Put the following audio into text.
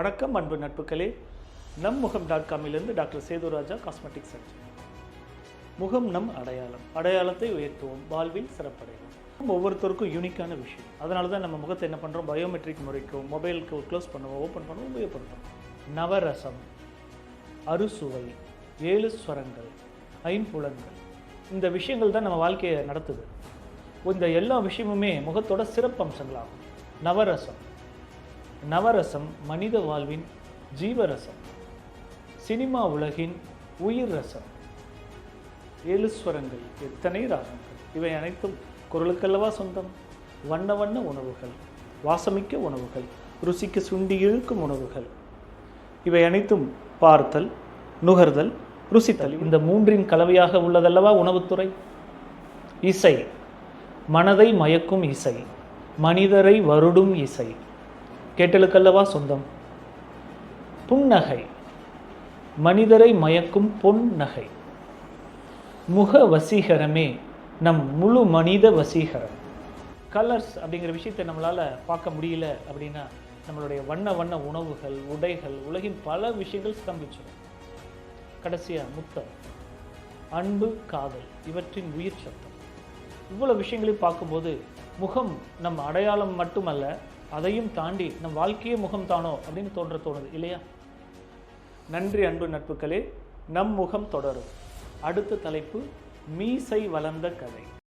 வணக்கம் அன்பு நட்புகளே. நம் முகம் டாட் காமிலிருந்து டாக்டர் சேதுராஜா காஸ்மெட்டிக் சர்ஜன் முகம் நம் அடையாளம். அடையாளத்தை உயர்த்துவோம். வாழ்வில் சிறப்படைவோம். ஒவ்வொருத்தருக்கும் யூனிக்கான விஷயம். அதனால தான் நம்ம முகத்தை என்ன பண்ணுறோம் பயோமெட்ரிக் முறைக்கும் மொபைலுக்கு க்ளோஸ் பண்ணுவோம். ஓப்பன் பண்ணுவோம். உபயோகப்படுத்தும் நவரசம் அறுசுவை ஏழு ஸ்வரங்கள் ஐம்புலன்கள். இந்த விஷயங்கள் தான் நம்ம வாழ்க்கையை நடத்துது. இந்த எல்லா விஷயமுமே முகத்தோட சிறப்பம்சங்களாகும். நவரசம் நவரசம் மனித வாழ்வின் ஜீவரசம். சினிமா உலகின் உயிர் ரசம். ஏழு ஸ்வரங்கள் எத்தனை ராகங்கள்? இவை அனைத்தும் குரலுக்கல்லவா சொந்தம். வண்ண வண்ண உணவுகள் வாசமிக்க உணவுகள் ருசிக்கு சுண்டி இழுக்கும் உணவுகள். இவை அனைத்தும் பார்த்தல் நுகர்தல் ருசித்தல். இந்த மூன்றின் கலவையாக உள்ளதல்லவா உணவுத்துறை? இசை. மனதை மயக்கும் இசை. மனிதரை வருடும் இசை. கேட்டலுக்கல்லவா சொந்தம்? புன்னகை. மனிதரை மயக்கும் பொன் நகை. முக வசீகரமே நம் முழு மனித வசீகரம். கலர்ஸ் அப்படிங்கிற விஷயத்தை நம்மளால் பார்க்க முடியல அப்படின்னா நம்மளுடைய வண்ண வண்ண உணவுகள் உடைகள் உலகின் பல விஷயங்கள் ஸ்தம்பிச்சிடும் கடைசியாக முத்தம். அன்பு காதல் இவற்றின் உயிர் சத்தம். இவ்வளோ விஷயங்களையும் பார்க்கும்போது முகம் நம் அடையாளம் மட்டுமல்ல அதையும் தாண்டி நம் வாழ்க்கையே முகம் தானோ அப்படின்னு தோன்ற தோணுது இல்லையா? நன்றி அன்பு நட்புகளே நம் முகம் தொடரும். அடுத்த தலைப்பு மீசை வளர்ந்த கதை.